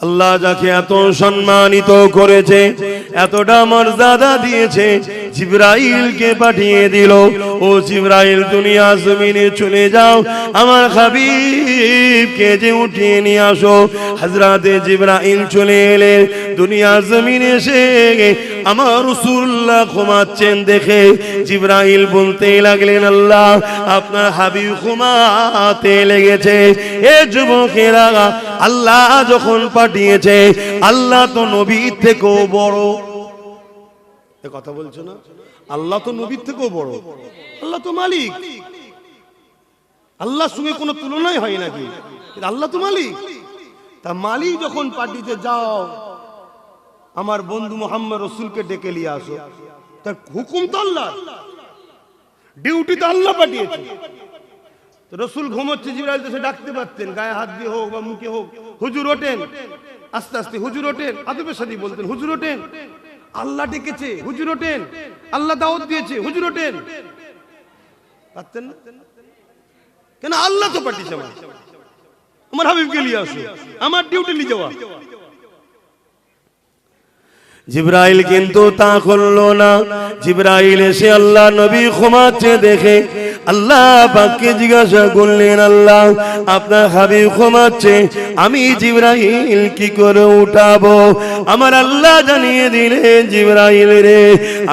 আল্লাহ যাকে এত সম্মানিত করেছে, এতটা মর্যাদা দিয়েছে, জিব্রাইলকে পাঠিয়ে দিল। ও জিব্রাইল, দুনিয়া জমিনে চলে যাও। আমার হাবিবকে যে উঠিয়ে নিয়ে আসো। হাজরাতে জিব্রাইল চলে এলে দুনিয়া জমিনে এসে আমার রসুল্লাহ ঘুমাচ্ছেন দেখে জিব্রাইল বলতে লাগলেন, আল্লাহ, আপনার হাবিব ঘুমাতে লেগেছে। এ যুবকেরা, আল্লাহ যখন পাঠিয়েছে, আল্লাহ তো নবীর থেকেও বড়। কথা বলছো না? আল্লাহ তো নবীর থেকেও বড়। আল্লাহ তো মালিক। আল্লাহর সঙ্গে কোনো তুলনাই হয় নাকি আল্লাহ তো মালিক। তা মালিক যখন পাঠিয়েছে, যাও আমার বন্ধু মোহাম্মদ রসুলকে ডেকে নিয়ে আসো। তার হুকুম তো আল্লাহ। ডিউটি তো আল্লাহ পাঠিয়েছে। রসুল ঘুমোচ্ছে, জিবরাইল তো সে ডাকতে পারতেন, গায়ে হাত দিয়ে হোক বা মুখে হোক, হুজুর ওঠেন। আস্তে আস্তে হুজুর ওঠেন, আদবের সাথে বলতেন, হুজুর ওঠেন। আল্লাহ ডেকেছে, হুজুর ওঠেন। আল্লাহ দাওয়াত দিয়েছে, হুজুর ওঠেন। পারতেন না? কেন আল্লাহ তো পাঠিয়েছে আমার আমার হাবিবকে নিয়ে আসো। আমার ডিউটি নিয়ে যাওয়া। জিব্রাইল কিন্তু তা করল না। জিব্রাইল এসে আল্লাহ নবী ক্ষমাচ্ছে দেখে আল্লাহ পাককে জিজ্ঞাসা করলেন, আল্লাহ, আপনার হাবিব ক্ষমাচ্ছে আমি জিব্রাইল কি করে উঠাবো? আমার আল্লাহ জানিয়ে দিলেন, জিব্রাইল রে,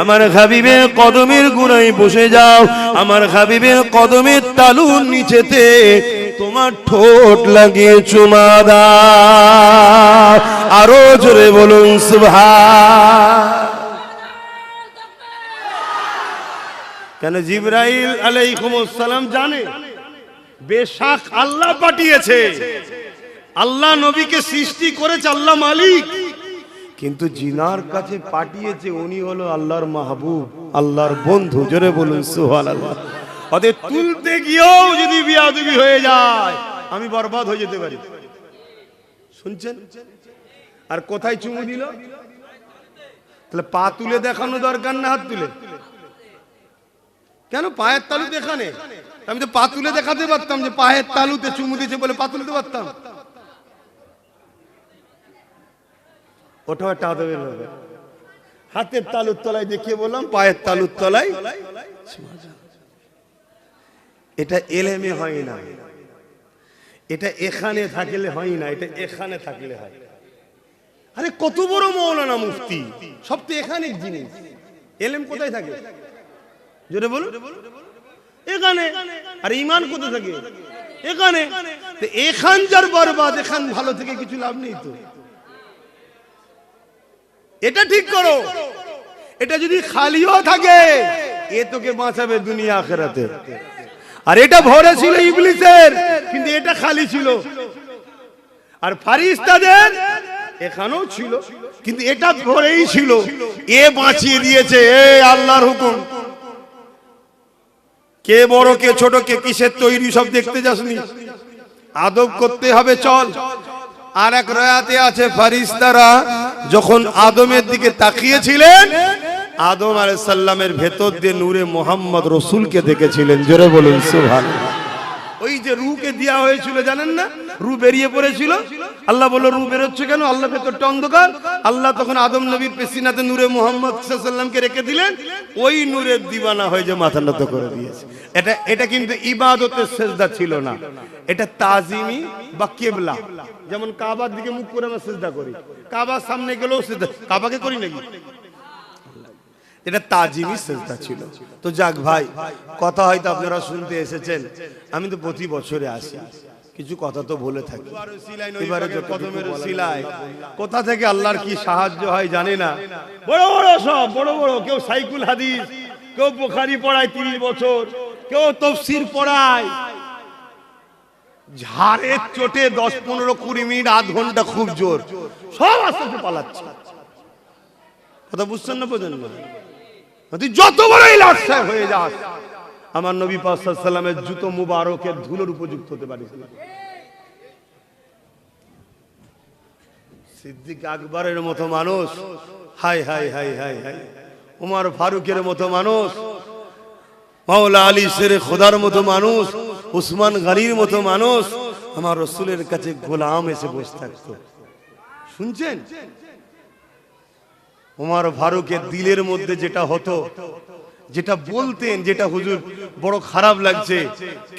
আমার হাবিবের কদমের গুড়াই বসে যাও, আমার হাবিবের কদমের তালুর নিচেতে তোমার ঠোঁট লাগিয়ে চুমা দাও। আরও জোরে বলুন কেন জিব্রাইল আলাইহিমুসসালাম জানে? বেশাক আল্লাহ পাঠিয়েছে। আল্লাহ নবীকে সৃষ্টি করেছে, আল্লাহ মালিক। কিন্তু জিনার কাছে পাঠিয়েছে, উনি হলো আল্লাহর মাহবুব, আল্লাহর বন্ধু। জোরে বলুন, সুবহানাল্লাহ। ওদের তুলতে গিয়েও যদি বিয়াদবি হয়ে যায়, আমি বরবাদ হয়ে যেতে পারি। শুনছেন? আর কোথায় চুমু দিল? তাহলে পা তুলে দেখানো দরকার না হাত তুলে? কেন পায়ের তালু দেখানে আমি তো পা তুলে দেখাতে পারতাম যে পায়ের তালুতে চুমু দিয়েছে বলে পা তুলতে পারতাম। ওটাও একটা আদবের ব্যাপার। হাতের তালুর তলায় দেখিয়ে বললাম, পায়ের তালুর তলায় এটা এলেমে হয় না। এটা এখানে থাকলে হয় না, এটা এখানে থাকলে হয়। আরে, কত বড় মৌলানা মুফতি। সব তো এখানে জিনিস এলেম কোথায় থাকে? জোরে বলুন। এখানে। আর, ইমান কোথায় থাকে? এখানে। এখান যার বরবাদ, এখান ভালো থেকে কিছু লাভ নেই তো। এটা ঠিক করো। এটা যদি খালিও থাকে, এ তোকে বাঁচাবে দুনিয়া আখেরাতে। আর এটা ভরে ছিল ইংলিশের কিন্তু এটা খালি ছিল। আর ফারিস্তাদের এখানেও ছিল, কিন্তু এটা ভরেই ছিল। এ বাঁচিয়ে দিয়েছে, এ আল্লাহর হুকুম। কে বড়, কে ছোট, কে কিসের তৈরি, সব দেখতে যাসনি? আদব করতে হবে, চল। আর এক রয়াতে আছে ফারিস্তারা, যখন আদমের দিকে তাকিয়েছিলেন আদম আলাইহিস সাল্লামের ভেতর দিয়ে নূরে মোহাম্মদ রসুলকে দেখেছিলেন। জোরে বলুন সুবহান ওই যে রুকে দেওয়া হয়েছিল, জানেন না? রু বেরিয়ে পড়েছিল। আল্লাহ বলল রু বেরোচ্ছে কেন? আল্লাহ ভেতরটা অন্ধকার। আল্লাহ তখন আদম নবীর পেশিনাতে নূরে মোহাম্মদ সাল্লামকে রেখে দিলেন। ওই নূরের দিবানা হয়ে যে মাথা নত করে দিয়েছে। এটা এটা কিন্তু ইবাদতের সেজদা ছিল না। এটা তাজিমি বা কেবলা। যেমন কাবার দিকে মুখ করে আমরা সেজদা করি। কাবার সামনে গেলেও সেজদা কাবাকে করি নাকি? এটা তাজিমি সেজদা ছিল। তো যাক ভাই কথা হয়তো আপনারা শুনতে এসেছেন। আমি তো প্রতি বছরে আসি। কিছু কথা তো বলে থাকি। এবারে কোথা থেকে আল্লাহর কি সাহায্য হয় জানি না। বড় বড় সব বড় বড়। কেউ সাইকুল হাদিস কেউ বুখারি পড়ায় তিরিশ বছর কেউ তফসির পড়ায়। ঝাড়ের চোটে দশ পনেরো কুড়ি মিনিট আধ ঘণ্টা খুব জোর। সব আস্তে আস্তে পালাচ্ছে। কথা বুঝছেন না না যত বড়ই লাশায় হয়ে যাস। আমার নবী পাসাল্লামের জুতো মুবারকের ধুলোর উপযুক্ত হতে পারিস সিদ্দিক আকবরের মতো মানুষ, হাই হাই হাই হাই হাই। উমার ফারুকের মতো মানুষ, মাওলা আলী শের খোদার মতো মানুষ, উসমান গানির মতো মানুষ, আমার রসুলের কাছে গোলাম এসে বসে থাকতো। শুনছেন? ওমর ফারুকের দিলের মধ্যে যেটা হতো, যেটা বলতেন, যেটা হুজুর বড় খারাপ লাগছে।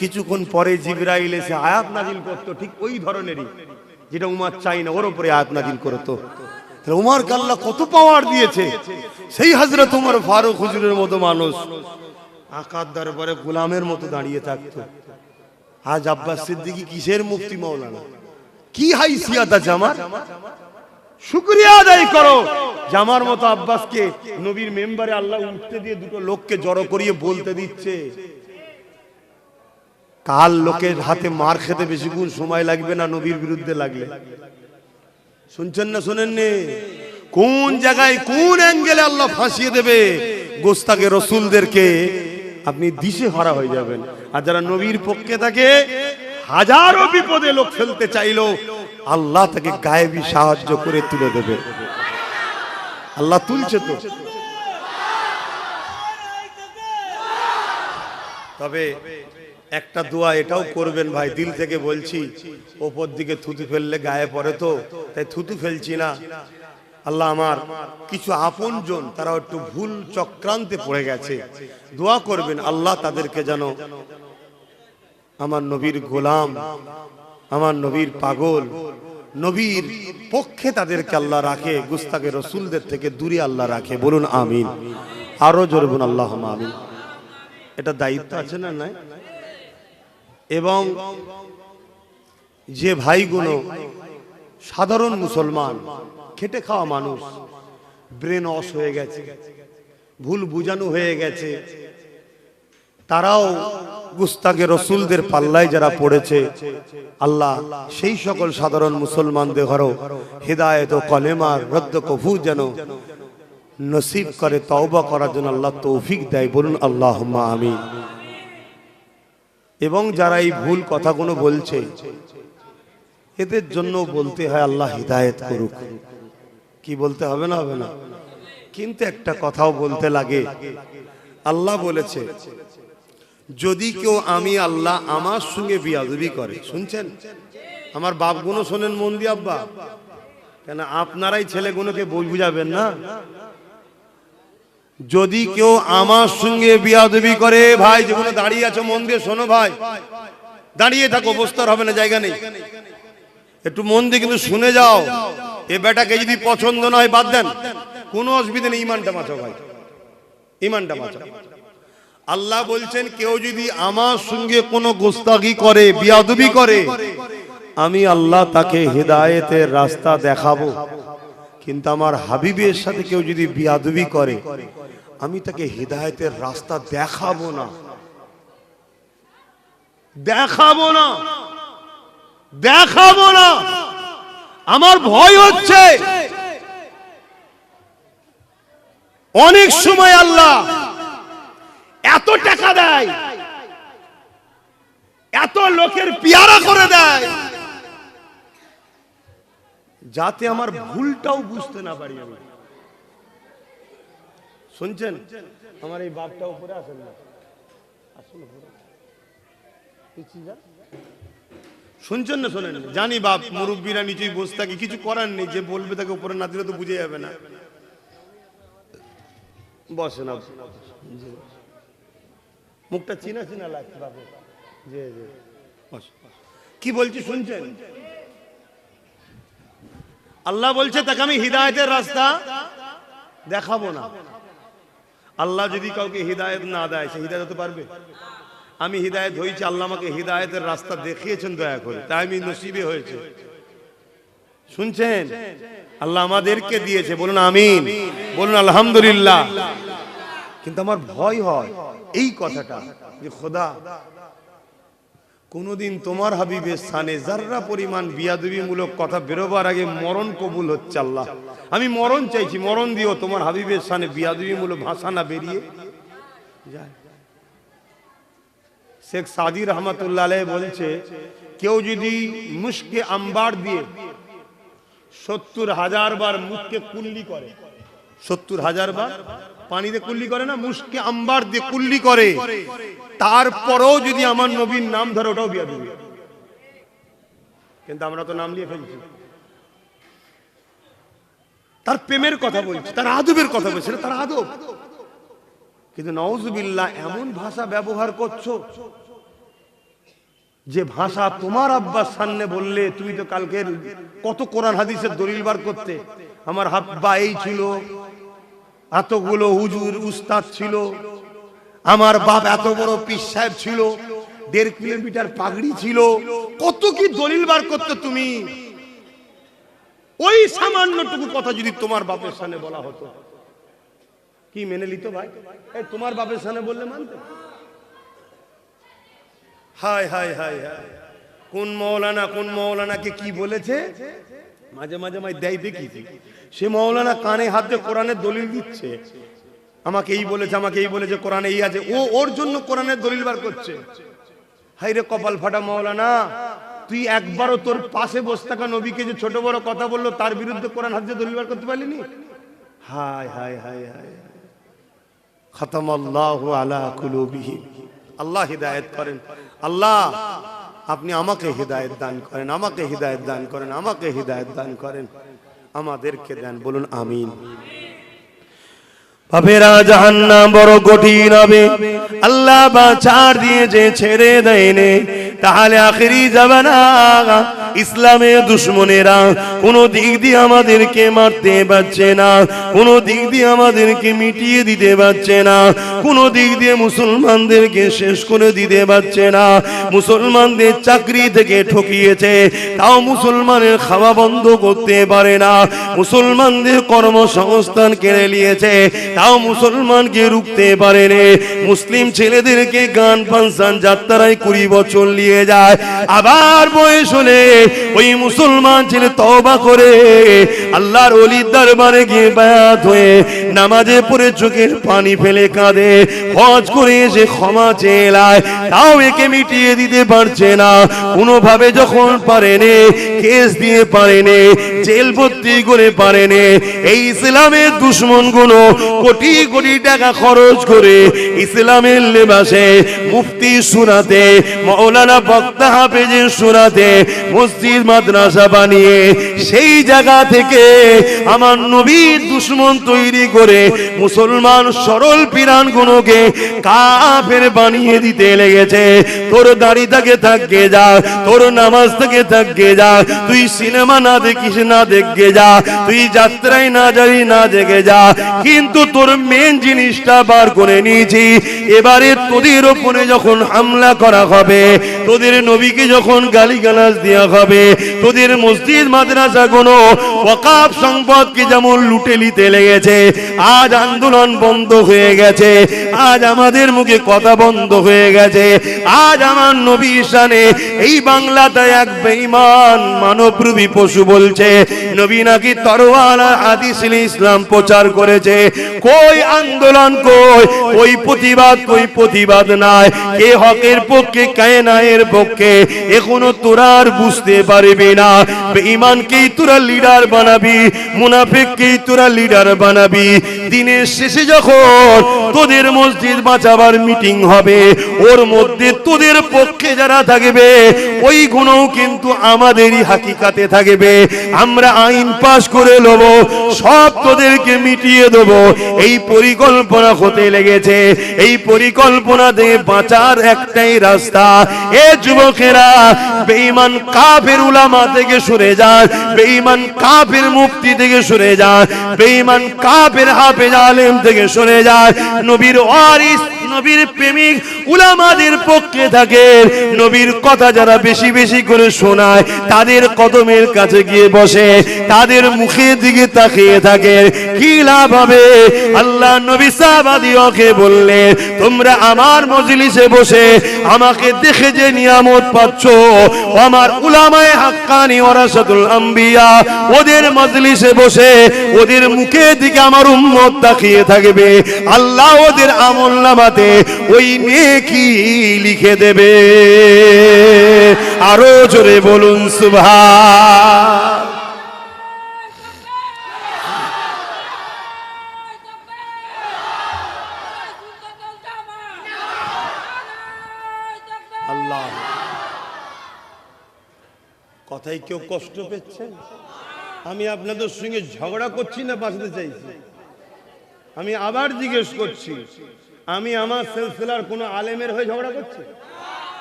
কিছুক্ষণ পরে জিবরাইল এসে আয়াত নাজিল করতো, ঠিক ওই ধরনেরই। যেটা উমার চাই না, ওর উপরে আয়াত নাজিল করতো। তাহলে উমার কাল্লা কত পাওয়ার দিয়েছে। সেই হাজরত উমর ফারুক হুজুরের মতো মানুষ। আকার দরবারে গোলামের মতো দাঁড়িয়ে থাকতো। আজ আব্বাস সিদ্দিকী কিসের মুফতি মাওলানা? কি হাইসিয়াত আছে আমার? শুক্রিয়া আদায় করো। জামার মতো আব্বাসকে নবীর মেম্বারে আল্লাহ উঠতে দিয়ে দুটো লোককে জড়ো করিয়ে বলতে দিচ্ছে। কাল লোকের হাতে মার খেতে বেশিক্ষণ সময় লাগবে না, নবীর বিরুদ্ধে লাগলে। শুনছেন না শোনেননি? কোন জায়গায় কোন অ্যাঙ্গেলে আল্লাহ ফাঁসিয়ে দেবে? গোস্তাকে রসুলদেরকে আপনি দিশে হারা হয়ে যাবেন। আর যারা নবীর পক্ষে থাকে, হাজারো বিপদে লোক ফেলতে চাইলো। আল্লাহ তাকে গায়েবী সাহায্য করে তুলে দেবে। আল্লাহ তুলছে তো। তবে একটা দোয়া এটাও করবেন ভাই, দিল থেকে বলছি, ওপর দিকে থুতু ফেললে গায়ে পড়ে তো, তাই থুতু ফেলছি না। আল্লাহ আমার কিছু আপনজন তারা একটু ভুল চক্রান্তে পড়ে গেছে। দোয়া করবেন, আল্লাহ তাদেরকে যেন আমার নবীর গোলাম আমার নবীর পাগল। নবীর পক্ষে তাদেরকে আল্লাহ রাখে গুস্তাকে রসুলদের থেকে দূরে আল্লাহ রাখে। বলুন, আমিন। আরও জোরে বলুন আল্লাহ আমিন। এটা দায়িত্ব আছে না নাই? এবং যে ভাইগুলো সাধারণ মুসলমান, খেটে খাওয়া মানুষ, ব্রেন অস হয়ে গেছে, ভুল বুঝানো হয়ে গেছে তারাও গুস্তাকে রসুলদের পাল্লায় যারা পড়েছে, আল্লাহ সেই সকল সাধারণ মুসলমানদের ঘরও হৃদায়ত কলেমার রদ্দ কফু যেন নসিব করে, তওবা করার জন্য আল্লাহ তৌফিক দেয়। বলুন আল্লাহ আমি এবং যারা এই ভুল কথাগুলো বলছে, এদের জন্য বলতে হয়, আল্লাহ হিদায়ত করুক। কি বলতে হবে না হবে না? কিন্তু একটা কথাও বলতে লাগে। আল্লাহ বলেছে যদি কেউ আমি আল্লাহ আমার সঙ্গে বিয়াদবি করে, শুনছেন? আমার বাপগুলো শোনেন মন দিয়ে আব্বা। কেন আপনারাই ছেলেগুলোকে বুঝাবেন না? যদি কেউ আমার সঙ্গে বিয়াদবি করে, ভাই যেগুলো দাঁড়িয়ে আছো মন দিয়ে শোনো ভাই। দাঁড়িয়ে থাকো বস্তার হবে না, জায়গা নেই। একটু মন দিয়ে কিন্তু শুনে যাও। এ বেটাকে যদি পছন্দ নয়, বাদ দেন। কোনো অসুবিধা নেই, ইমানটা বাঁচাও ভাই। ইমানটা বাঁচাও। আল্লাহ বলছেন, কেউ যদি আমার সঙ্গে কোনো গোস্তাগি করে, বিয়াদবি করে, আমি আল্লাহ তাকে হেদায়েতের রাস্তা দেখাবো। কিন্তু আমার হাবিবের সাথে কেউ যদি বিয়াদবি করে, আমি তাকে হেদায়েতের রাস্তা দেখাবো না। দেখাবো না। দেখাবো না। আমার ভয় হচ্ছে। অনেক সময় আল্লাহ এত টাকা দেয়, এত লোকের পিয়ারা করে দেয়, যাতে আমার ভুলটাও বুঝতে না পারি আমি। শুনছেন? আমার এই বাপটা উপরে আসেন না। শুনছেন না শোনেন? জানি বাপ মুরব্বীরা নিচেই বসে থাকে, কিছু করার নেই, যে বলবে তাকে উপরে না দিলে তো বুঝে যাবে না। বসে না মুখটা চিনা চিনা লাগছে বাবু। জি জি। কি বলছি শুনছেন? আল্লাহ বলছে, তাকে আমি হৃদায়তের রাস্তা দেখাবো না। আল্লাহ যদি কাউকে হৃদায়ত না দেয়, সে হৃদায়ত হতে পারবে? আমি হৃদায়ত হয়েছি, আল্লাহ আমাকে হৃদায়তের রাস্তা দেখিয়েছেন দয়া করে। তাই আমি নসিবে হয়েছে। শুনছেন? আল্লাহ আমাদেরকে দিয়েছে। বলুন, আমিন। বলুন, আলহামদুলিল্লাহ। কিন্তু আমার ভয় হয় এই কথাটা যে খোদা, কোনোদিন তোমার হাবিবের স্থানে যার্রা পরিমাণ বিয়াদবিমূলক কথা বেরোবার আগে মরণ কবুল হচ্ছে আল্লাহ। আমি মরণ চাইছি, মরণ দিও তোমার হাবিবের স্থানে বিয়াদবিমূলক ভাষা না বেরিয়ে যায়। শেখ সাদি রহমতুল্লাহ বলছে, কেউ যদি মুশকে আম্বার দিয়ে সত্তর হাজার বার মুখকে কুল্লি করে, সত্তর হাজার বার পানিতে কুল্লি করে না মুশকে আম্বার দিয়ে কুল্লি করে। তারপরেও যদি আমার নবীর নাম ধরে, ওটাও বিয়া দিবে। কিন্তু আমরা তো নাম নিয়ে ফেলছি। তার প্রেমের কথা বলছে, তার আদবের কথা বলছে তার আদব। কিন্তু নওজুবিল্লাহ এমন ভাষা ব্যবহার করছ, যে ভাষা তোমার আব্বার সামনে বললে, তুমি তো কালকে কত কোরআন হাদিসের দলিল বার করতে, আমার হাব্বা এই ছিল এতগুলো হুজুর উস্তাদ ছিল। আমার বাপ এত বড় পিস সাহেব ছিল। দেড় কিলোমিটার পাগড়ি ছিল। কত কি দলিল বার করতে তুমি? ওই সামান্যটুকু কথা যদি তোমার বাপের সামনে বলা হতো। কি মেনে নিত ভাই? তোমার বাপের সামনে বললে মানতে? হাই হাই হাই হাই কোন মৌলানা, কোন মৌলানাকে কি বলেছে? মাঝে মাঝে মাঝে দেয় দেখি সে মৌলানা কানে হাত দিয়ে কোরআনের দলিল দিচ্ছে। আমাকে এই বলেছে, আমাকে এই বলেছে, কোরআনে এই আছে। ও ওর জন্য কোরআনের দলিল বার করছে। হাই রে কপাল ফাটা মৌলানা, তুই একবারও তোর পাশে বসে থাকা নবীকে যে ছোট বড় কথা বলল, তার বিরুদ্ধে কোরআন হাত দিয়ে দলিল বার করতে পারলিনি হাই হাই হাই হাই খতম আল্লাহ আলা কুলুবিহিম। আল্লাহ হিদায়ত করেন। আল্লাহ আপনি আমাকে হৃদায়ত দান করেন, আমাকে হৃদায়ত দান করেন, আমাকে হৃদায়ত দান করেন, আমাদেরকে দেন, বলুন আমিন। আল্লাহ বা চার দিয়ে যে ছেড়ে দেয়নি, তাহলে আখেরি যাবে না ইসলামের দুশ্মনেরা কোন দিক দিয়ে আমাদেরকে মারতে পারছে না, কোন দিক দিয়ে আমাদেরকে মিটিয়ে দিতে পারছে না, কোন দিক দিয়ে মুসলমানদেরকে শেষ করে দিতে পারছে না। মুসলমানদের চাকরি থেকে ঠকিয়েছে, তাও মুসলমানের খাওয়া বন্ধ করতে পারে না। মুসলমানদের কর্মসংস্থান কেড়ে নিয়েছে, তাও মুসলমানকে রুখতে পারেনি মুসলিম ছেলেদেরকে গান ফাংশন যাত্রায় কুড়ি বছর নিয়ে যায়। আবার বয়স হলে ওই মুসলমান ছেলে তবা করে, আল্লাহর অলির দরবারে গিয়ে বায়াত হয়ে নামাজে পড়ে চোখের পানি ফেলে কাঁদে, হজ করে এসে ক্ষমা চেলায় তাও একে মিটিয়ে দিতে পারছে না। কোনোভাবে যখন পারেনি কেস দিয়ে পারেনি জেল ভর্তি করে পারেনি এই ইসলামের দুশ্মনগুলো কোটি কোটি টাকা খরচ করে ইসলামের লেবাসে মুফতি সুরাতে, মৌলানা বক্তা হাফেজের সুরাতে মসজিদ, মাদ্রাসা বানিয়ে সেই জায়গা থেকে আমার নবীর দুশ্মন তৈরি করে মুসলমান সরল পিরান গুলোকে কাফের বানিয়ে দিতে লেগেছে। তোর দাড়ি থেকে থাকবে যা, তোর নামাজ থেকে থাকবে যা, তুই সিনেমা না দেখিস, না দেখবে যা, তুই যাত্রায় না যাবি, না দেখে যা। কিন্তু তোর মেন জিনিসটা বার করে নিয়েছি। এবারে তোদের ওপরে যখন হামলা করা হবে, তোদের নবীকে যখন গালিগালাজ দেওয়া হবে তোদের মসজিদ, মাদ্রাসা কোনো ওয়াকাফ সম্পদকে যেমন লুটে নিতে লেগেছে, আজ আন্দোলন বন্ধ হয়ে গেছে, আজ আমাদের মুখে কথা বন্ধ হয়ে গেছে, আজ আমার নবী শানে এই বাংলাতে এক বেঈমান মানবরূপী পশু বলছে। নবী নাকি তরোয়াল আর হাদিস ইসলাম প্রচার করেছে। কই আন্দোলন কই? ওই প্রতিবাদ কই প্রতিবাদ নাই। কে হকের পক্ষে, কে নায়ের পক্ষে? এখনও তোরা আর বুঝতে পারবি না। বেঈমানকেই তোরা লিডার বানাবি? মুনাফিককেই তোরা লিডার বানাবি? দিনের শেষে যখন তোদের মসজিদ বাঁচাবার মিটিং হবে, ওর মধ্যে তোদের পক্ষে যারা থাকবে, ওই গুণও কিন্তু আমাদেরই হাকিকাতে থাকবে। আমরা আইন পাশ করে নেব সব তোদেরকে মিটিয়ে দেব। এই পরিকল্পনা হতে লেগেছে। এই পরিকল্পনা দিয়ে বাঁচার একটাই রাস্তা। এ যুবকেরা, বেঈমান কাফের উলামা থেকে সরে যান বেঈমান কাফের মুক্তি থেকে সরে যান বেঈমান কাফের হাফেজ আলেম থেকে সরে যান নবীর ওয়ারিস নবীর প্রেমিক উলামাদের পক্ষে থাকে। নবীর কথা যারা বেশি বেশি করে শোনায়, তাদের কদমের কাছে গিয়ে বসে, তাদের মুখের দিকে তাকিয়ে থাকে। কি লাভ হবে? আল্লাহ নবী সাহাবাদিওকে বললে তোমরা আমার মজলিসে বসে আমাকে দেখে যে নিয়ামত পাচ্ছ আমার উলামায়ে হাক্কানি ওয়ারাসাতুল আম্বিয়া, ওদের মজলিসে বসে ওদের মুখের দিকে আমার উম্মত তাকিয়ে থাকবে। আল্লাহ ওদের আমল নামাতে ওই নেকি লিখে দেবে। আরও জোরে বলুন আল্লাহ। কথাই কেউ কষ্ট পেচ্ছেন আমি আপনাদের সঙ্গে ঝগড়া করছি না, বাঁচতে চাইছি। আমি আবার জিজ্ঞেস করছি আমি আমার সিলসিলার কোনো আলেমের হয়ে ঝগড়া করছি?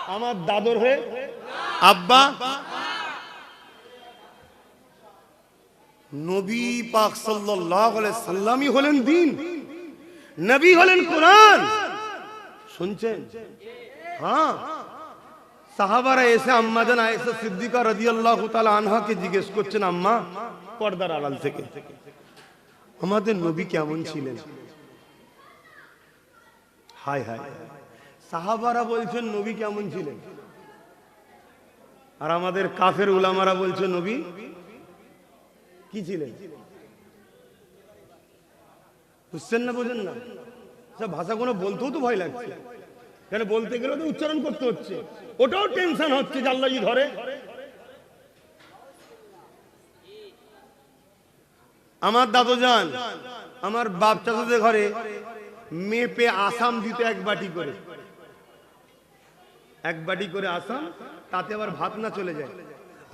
আমার দাদর হয়ে? আব্বা? নবী পাক সাল্লাল্লাহু সাল্লামই হলেন দিন। নবী হলেন কোরআন। শুনছেন? হ্যাঁ। সাহাবারা এসে আম্মা জান আয়েশা সিদ্দিকা রাদিয়াল্লাহু তাআলা আনহাকে জিজ্ঞেস করছেন, আম্মা, পর্দার আড়াল থেকে। আমাদের নবী কেমন ছিলেন? হায় হায়। সাহাবারা বলছেন, নবী কেমন ছিলেন? আর আমাদের কাফের উলামারা বলছে নবী কি ছিলেন? বুঝছেন না, বোঝেন না? সব ভাষা কোনো বলতেও তো ভয় লাগছে। কেন বলতে গেলে তো উচ্চারণ করতে হচ্ছে। ওটাও টেনশন হচ্ছে যে আল্লাহ ধরে। আমার দাদু যান আমার বাপ চাচাদের ঘরে মেপে আসাম দিত এক বাটি করে। এক বাটি করে আসাম, তাতে আবার ভাত না চলে যায়।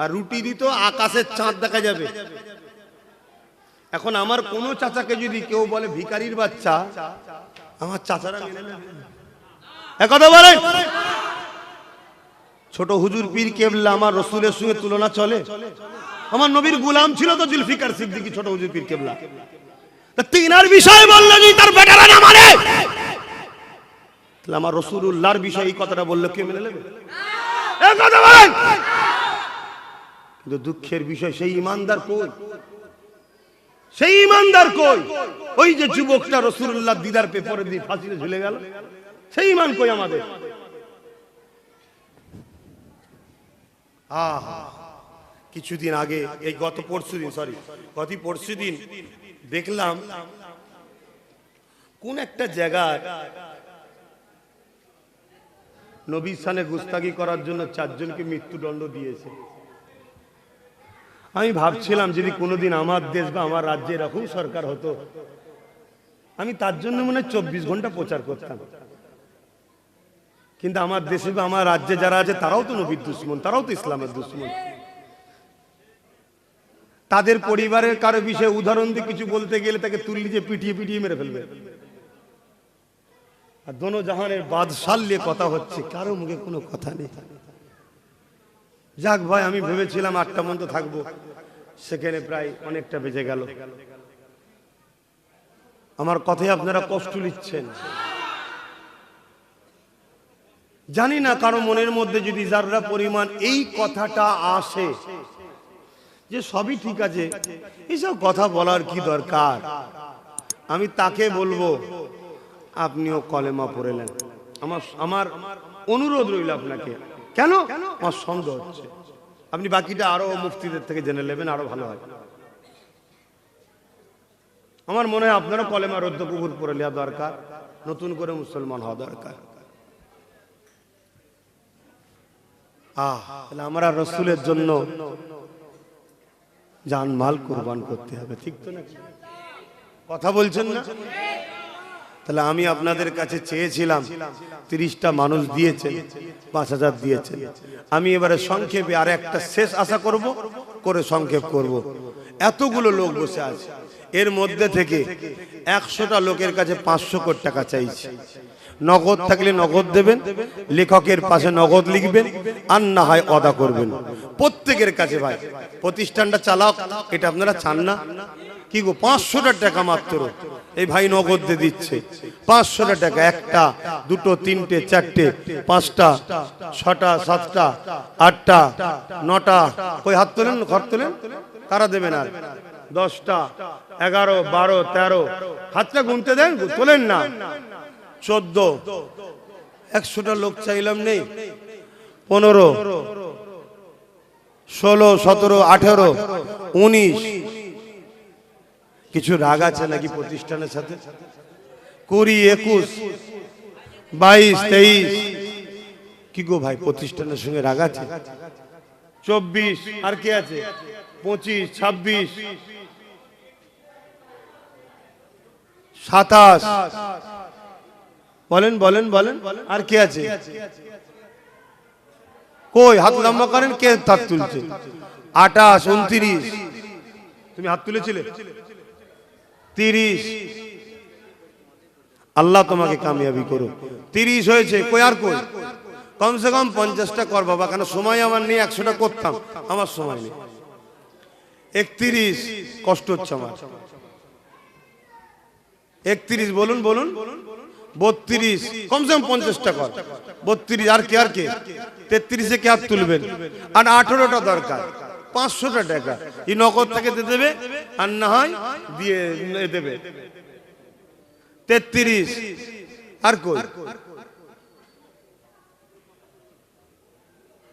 আর রুটি দিত আকাশের চাঁদ দেখা যাবে। এখন আমার কোনো চাচাকে যদি কেউ বলে ভিকারির বাচ্চা আমার চাচারা মেনে নেবে এক কথা বলেন। ছোট হুজুর পীর কেবলা আমার রসুলের সঙ্গে তুলনা চলে। আমার নবীর গুলাম ছিল তো জুলফিকার সিদ্দিকি, ছোট হুজুর পীর কেবলা। তিনার বিষয় বলল তার বেটারা না মানে? আমার বিষয়ে এই কথাটা বলল, কে মেনে কিন্তু দুঃখের বিষয়, সেই ইমানদার কই? সেই ইমানদার কই? ওই যে যুবকটা রসুল্লাহ দিদার পেপরে দিয়ে ফাঁসিতে ঝুলে গেল। সেই ইমান কই আমাদের? কিছুদিন আগে, এই গত পরশু দিন সরি গত পরশু দিন দেখলাম কোন একটা জায়গায় নবী সানে গুস্তাগি করার জন্য চারজনকে মৃত্যুদণ্ড দিয়েছে। আমি ভাবছিলাম যদি কোনোদিন আমার দেশ বা আমার রাজ্যে এরকম সরকার হতো, আমি তার জন্য মনে হয় চব্বিশ ঘণ্টা প্রচার করতাম। কিন্তু আমার দেশে বা আমার রাজ্যে যারা আছে, তারাও তো নবীর দুশ্মন, তারাও তো ইসলামের দুশ্মন। তাদের পরিবারের কারও বিষয়ে উদাহরণ দিয়ে কিছু বলতে গেলে তাকে তুললি যে পিটিয়ে পিটিয়ে মেরে ফেলবে। আর দোনো জাহানের বাদশাল নিয়ে কথা হচ্ছে, কারও মুখে কোনো কথা নেই। যাক ভাই, আমি ভেবেছিলাম আটটা মন্ত থাকব, সেখানে প্রায় অনেকটা বেজে গেল। আমার কথায় আপনারা কষ্ট নিচ্ছেন। জানি না কারও মনের মধ্যে যদি যারা পরিমাণ এই কথাটা আসে যে সবই ঠিক আছে। এইসব কথা বলার কি দরকার? আমি তাকে বলব, আপনিও কলেমা পড়েলেন আমার আমার অনুরোধ রইল আপনাকে। কেন? আমার সন্দেহ হচ্ছে। আপনি বাকিটা আরও মুফতিদের থেকে জেনে নেবেন, আরও ভালো হয়। আমার মনে হয় আপনারও কলেমা রদ্দ কুকুর পরে নেওয়া দরকার, নতুন করে মুসলমান হওয়া দরকার। আহ, তাহলে আমরা রসুলের জন্য জান মাল কোরবান করতে হবে, ঠিক তো নাকি? কথা বলছেন না? তাহলে আমি আপনাদের কাছে চেয়েছিলাম, তিরিশটা মানুষ দিয়েছেন, পাঁচ হাজার দিয়েছেন। আমি এবারে সংক্ষেপে আর একটা শেষ আশা করব, করে সংক্ষেপ করব। এতগুলো লোক বসে আছে। এর মধ্যে থেকে একশোটা লোকের কাছে পাঁচশো কোটি টাকা চাইছি। নগদ থাকলে নগদ দেবেন, লেখকের পাশে নগদ লিখবেন, আর না হয় অদা করবেন। প্রত্যেকের কাছে ভাই, প্রতিষ্ঠানটা চালাক, এটা আপনারা চান না? কি গো, পাঁচশোটা টাকা মাত্র। এই ভাই নগদ দিয়ে দিচ্ছে। পাঁচশোটা টাকা, একটা, দুটো, তিনটে, চারটে, পাঁচটা, ছটা, সাতটা, আটটা, নটা। কই, হাত তোলেন, ঘর তোলেন? কারা দেবেন আর? দশটা, এগারো, বারো, তেরো। হাতটা গুনতে দেন, তোলেন না। চোদ্দ। একশোটা লোক চাইলাম নেই। পনেরো। ষোলো, সতেরো, আঠেরো, উনিশ। কিছু রাগ আছে নাকি প্রতিষ্ঠানের সাথে? কুড়ি, একুশ, বাইশ, তেইশ। কি গো ভাই, প্রতিষ্ঠানের সঙ্গে রাগ আছে? চব্বিশ, আর কে আছে? পঁচিশ, ছাব্বিশ। সাতাশ। বলেন বলেন বলেন। আর কে আছে? কই, হাত লম্বা করেন, কে হাত তুলছে? আঠাশ, উনত্রিশ। তুমি হাত তুলেছিলে? তিরিশ। আল্লাহ তোমাকে কামিয়াবি করো তিরিশ হয়েছে, কই, আর কই? কমসে কম পঞ্চাশটা কর বাবা, কেন সময় আমার নেই, একশোটা করতাম। আমার সময় নেই। একত্রিশ, কষ্ট হচ্ছে আমার। একত্রিশ বলুন বলুন বলুন। বত্রিশ, কমসে কম পঞ্চাশটা কর। বত্রিশ, আর কে আর কে? তেত্রিশে কে হাত তুলবেন? আর আঠেরোটা দরকার, পাঁচশোটা টাকা। এই নগদ থেকে দিয়ে দেবে, আর না হয় দিয়ে দেবে। তেত্রিশ, আর কই?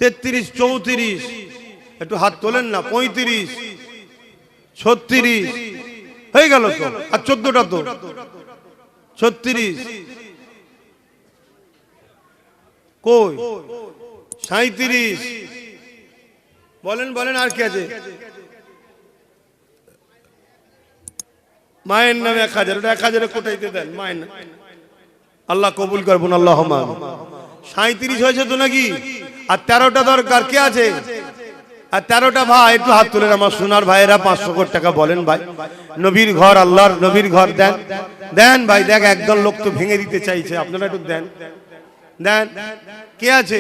তেত্রিশ, চৌত্রিশ, একটু হাত তোলেন না, পঁয়ত্রিশ, ছত্রিশ, হয়ে গেল তো? আর চোদ্দটা তো? ছত্রিশ। কই? সাঁত্রিশ বলেন বলেন, আর কি আছে? মায়ের নামে এক হাজার, ওটা এক হাজারে কোটাইতে দেন, মায়ের আল্লাহ কবুল করব আল্লাহ সাঁত্রিশ হয়েছে তো নাকি? আর তেরোটা দরকার, কে আছে? তেরোটা ভাই, একটু হাত তুলেন আমার সোনার ভাইয়েরা পাঁচশো কোটি টাকা বলেন ভাই। নবীর ঘর, আল্লাহর নবীর ঘর, দেন। দেন ভাই, দেখ, একদল লোক তো ভেঙে দিতে চাইছে। আপনারা একটু দেন। দেন। কে আছে?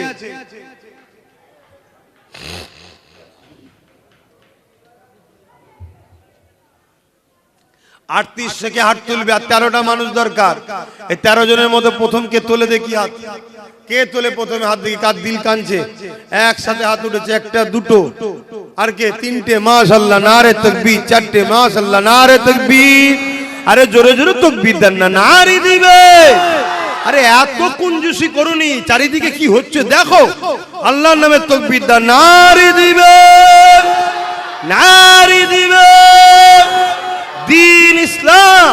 আটত্রিশ থেকে হাত তুলবে, আর তেরোটা মানুষ দরকার। এই তেরো জনের মধ্যে প্রথম কে তোলে দেখি হাত। কে তোলে প্রথমে হাত দেখি কার দিল কানছে? একসাথে হাত উঠেছে একটা, দুটো। আর কে? তিনটে। মাস আল্লাহ নারে তকবীর, চারটে। মাস আল্লাহ নারে তকবীর। আরে জোরে জোরে তকবীর দেন না, নারী দিবে। আরে এত কুঞ্জুসি করুনি, চারিদিকে কি হচ্ছে দেখো। আল্লাহর নামে তকবীর দেন, নারী দিবে। নারী দিবে। দিন ইসলাম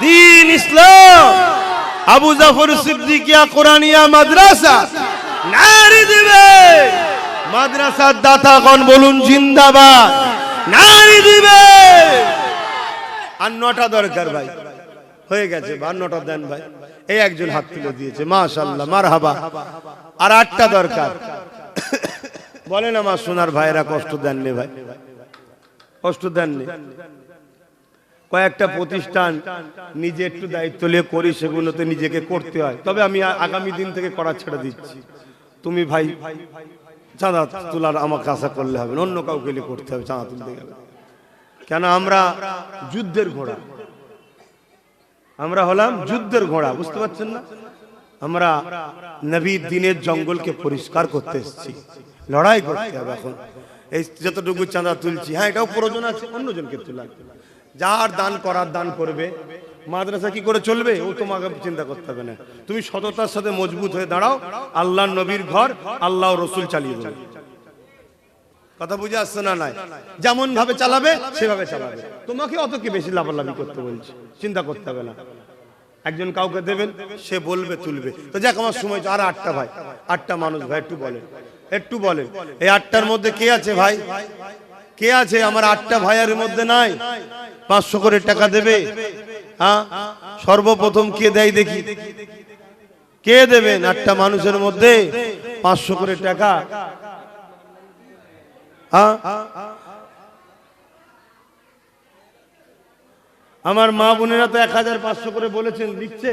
দিন ইসলাম। আবু জাফর সিদ্দিকিয়া কোরআনিয়া মাদ্রাসা। নারী দিবে। মাদ্রাসার দাতাগণ বলুন, জিন্দাবাদ। নারী দিবে। আর নটা দরকার ভাই। হয়ে গেছে বা নটা দেন ভাই। এই একজন হাত তুলে দিয়েছে মাশাল্লাহ মার হাবা আর আটটা দরকার। বলেন আমার সোনার ভাইরা কষ্ট দেননি ভাই। কষ্ট দেননি। কয়েকটা প্রতিষ্ঠান নিজে একটু দায়িত্ব নিয়ে করি, সেগুলোতে নিজেকে করতে হয়। তবে আমি আগামী দিন থেকে করা ছেড়ে দিচ্ছি। তুমি ভাই, চাঁদা তোলার আমাকে আশা করলে হবে অন্য কাউকে করতে হবে, চাঁদা তুলতে গেলে। কেন আমরা যুদ্ধের ঘোড়া। আমরা হলাম যুদ্ধের ঘোড়া, বুঝতে পারছেন না? আমরা নবী দিনের জঙ্গলকে পরিষ্কার করতে এসেছি। লড়াই করতে হবে এখন। এই যতটুকু চাঁদা তুলছি হ্যাঁ এটাও প্রয়োজন আছে, অন্যজনকে তোলা। যার দান করার দান করবে, মাদ্রাসা কি করে চলবে? ও তোমাকে চিন্তা করতে হবে না। তুমি সততার সাথে মজবুত হয়ে দাঁড়াও আল্লাহ নবীর ঘর, আল্লাহ রসুল চালিয়ে দেবে। কথা বুঝে আসছে না নাই? যেমন ভাবে চালাবে, সেভাবে চালাবে। তোমাকে অত কি বেশি লাভালাভি করতে বলছি? চিন্তা করতে হবে না। একজন কাউকে দেবেন, সে বলবে, তুলবে। তো যাক, আমার সময় আর আটটা ভাই, আটটা মানুষ ভাই, একটু বলেন। একটু বলেন। এই আটটার মধ্যে কে আছে ভাই? কে আছে? আমার আটটা ভাইয়ের মধ্যে নাই। পাঁচশো করে টাকা দেবে? হ্যাঁ? সর্বপ্রথম কে দেয় দেখি। কে দেবেন? আটটা মানুষের মধ্যে পাঁচশো করে টাকা। হ্যাঁ? আমার মা বোনেরা তো এক হাজার পাঁচশো করে বলেছেন দিচ্ছে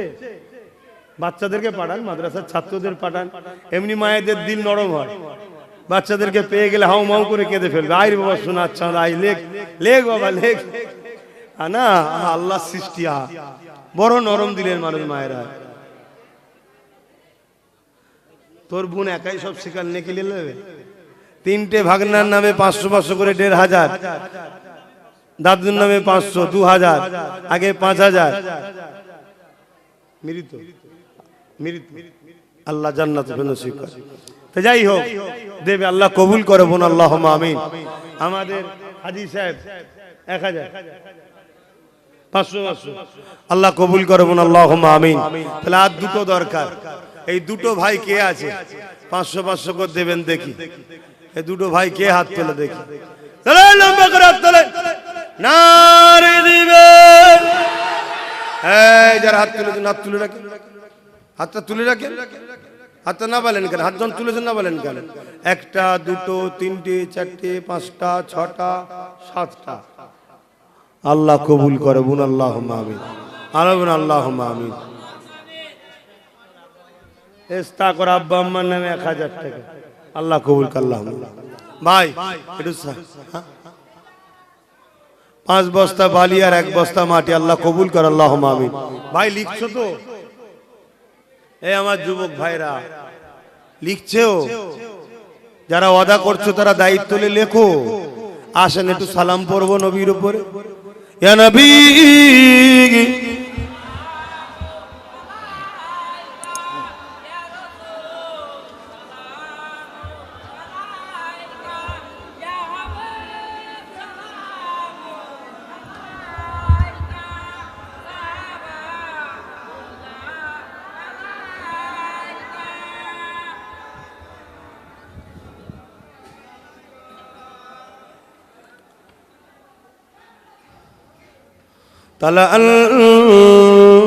বাচ্চাদেরকে পাঠান, মাদ্রাসার ছাত্রদের পাঠান। এমনি মায়েদের দিল নরম হয়। বাচ্চাদেরকে পেয়ে গেলে হাউ মাউ করে কেঁদে ফেলবে। আই বাবা শোনার চাঁদ আই লেখ। লেখ বাবা, লেখ। না আল্লাহ সৃষ্টি বড় নরম দিলের মানুষ মায়েরা। তোর বোন একাই সব শিকার নেকে নেবে? তিনটে ভাগনার নামে পাঁচশো পাঁচশো করে দেড় হাজার। দাদুর নামে পাঁচশো, দু হাজার। আগে পাঁচ হাজার। মৃত। মৃত। আল্লাহ জান্নাত তো যাই হোক, দেবে আল্লাহ কবুল করে বোন আল্লাহ আমিন। আমাদের হাজি সাহেব, এক হাজার। পাঁচশো পাঁচশো। আল্লাহ কবুল করে বোন আল্লাহ আমিন। তাহলে আর দুটো দরকার। এই দুটো ভাই কে আছে? পাঁচশো পাঁচশো করে দেবেন দেখি। এই দুটো ভাই কে হাত তোলে দেখি। হাত তোলে। হাত হাত তুলে রাখেন। হাতটা তুলে রাখেন। হাতটা না বলেন কেন? তুলেছেন, না বলেন কেন? একটা, দুটো, তিনটে, চারটে, পাঁচটা, ছটা, সাতটা। আল্লাহ কবুল করে বুন আল্লাহ আমিন। আরও বুন আল্লাহ এস্তা আব্বা আম্মার নামে এক হাজার টাকা। আল্লাহ কবুল ভাই, একটু? পাঁচ বস্তা বালি আর এক বস্তা মাটি, আল্লাহ কবুল কর আল্লাহ আমিন। ভাই, লিখছো তো? এই আমার যুবক ভাইরা, লিখছেও? যারা ওয়াদা করছ তারা দায়িত্ব লেখো। আসেন একটু সালাম পড়ব নবীর উপরে। ইয়া নবী طلع البدر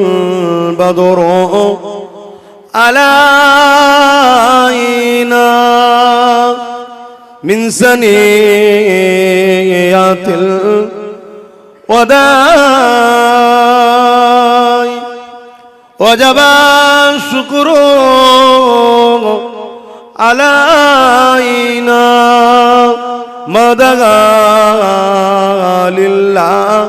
علينا من سنيات الوداع. وجب الشكر علينا ما دعا لله.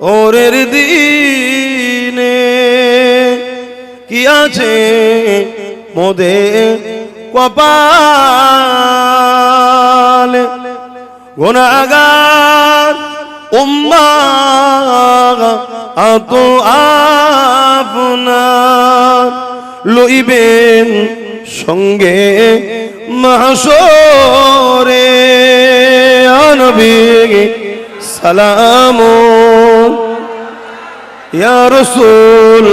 ওরের দিনে কি আছে মোদে কপাল? গুণাগার উম্মা আত আপনার লইবেন সঙ্গে মাসরে নবী সালাম ইয়া রসুল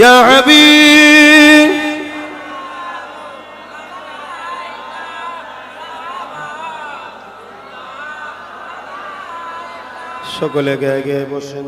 ইয়া হাবিব। সকলে গায়ে গায়ে বসেন